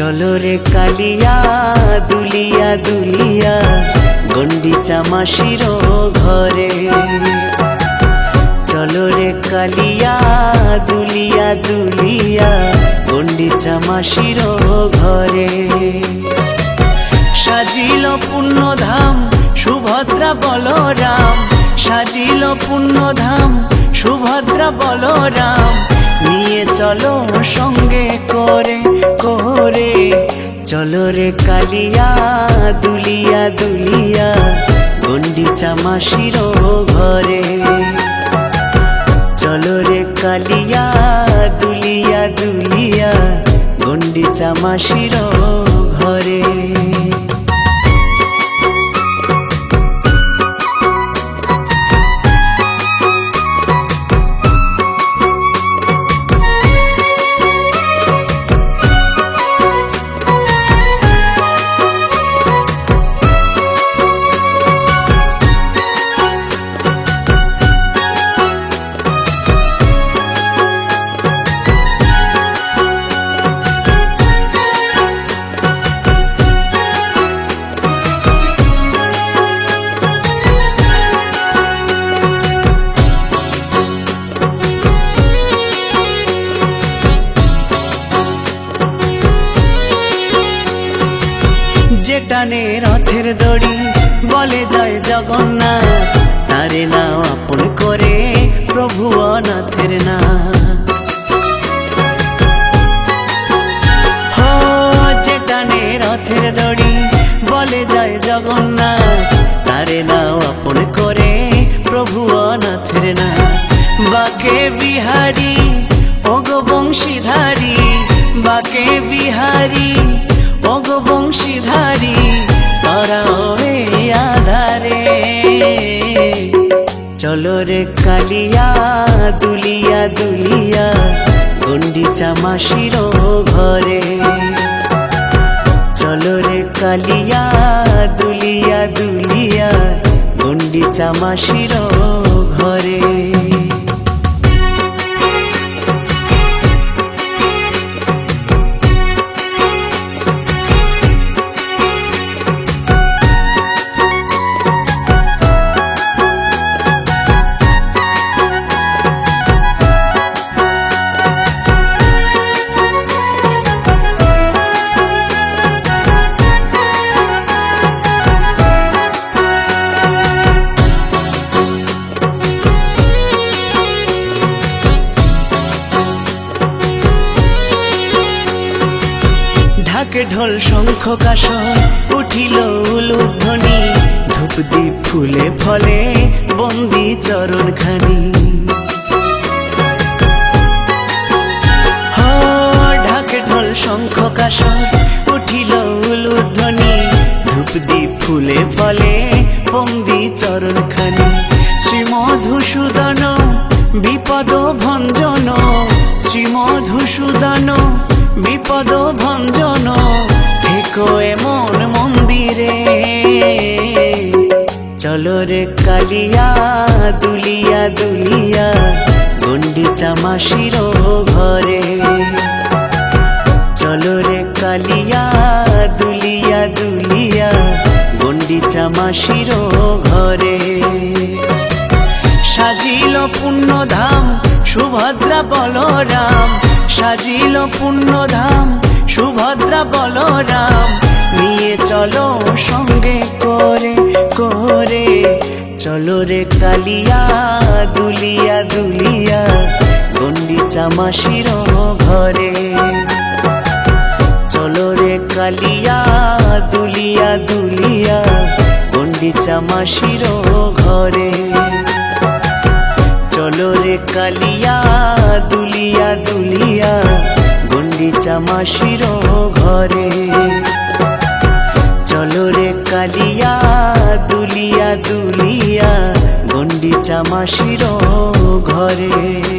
চলো রে কালিয়া, দুলিয়া দুলিয়া, গন্ডি চামাসির ঘরে। চলো রে কালিয়া, দুলিয়া দুলিয়া, গন্ডি চামাসির ঘরে। সাজিল পুণ্যধাম সুভদ্রা বলরাম। সাজিল পুণ্যধাম সুভদ্রা বলরাম। নিয়ে চলো সঙ্গে করে করে চলো রে কালিয়া, দুলিয়া দুলিয়া, গন্ডি চামাসির ঘরে। চলো রে কালিয়া, দুলিয়া দুলিয়া, গন্ডি চামাসির যেটানে রথের দড়ি, বলে জয় জগন্নাথ। তারে নাও আপন করে প্রভু অনাথের না। হো যেটানে রথের দড়ি, বলে জয় জগন্নাথ। তারে নাও আপন করে প্রভু অনাথের না। বাকে বিহারি চলো রে কালিয়া, দুলিয়া দুলিয়া গন্ডিচা মাসির ঘরে। চলো রে কালিয়া, দুলিয়া দুলিয়া গন্ডিচা মাসির ঘরে। ঢাকে ঢোল শঙ্খ কাসর উঠিল উলুধ্বনি। ধূপ দ্বীপ ফুলে ফলে বন্দি চরণ খানি ঢাকে ঢোল শঙ্খ কাসর উঠিল উলুধ্বনি। ধূপ দ্বীপ ফুলে ফলে বন্দি চরণ খানি শ্রীমধুসূদন, বিপদ ভঞ্জন। শ্রীমধুসূদন বিপদ ভঞ্জন, থেকো এমন মন্দিরে। চলো রে কালিয়া, দুলিয়া দুলিয়া গন্ডি চামাসির ঘরে। চলো রে কালিয়া, দুলিয়া দুলিয়া গন্ডি চামাসির ঘরে। সাজিল পুণ্যধাম, সুভদ্রা বলরাম সাজিল পুণ্যধাম সুভদ্রা বলরাম। নিয়ে চলো সঙ্গে করে করে। চলো রে কালিয়া, দুলিয়া দুলিয়া। গন্ডি চামাসির ঘরে। চলো রে কালিয়া, দুলিয়া দুলিয়া। গন্ডি চামাসির ঘরে। চলো রে কালিয়া, দুলিয়া দুলিয়া। গন্ডি মাসির ঘরে। চলো রে কালিয়া দুলিয়া দুলিয়া গন্ডি মাসির ঘরে।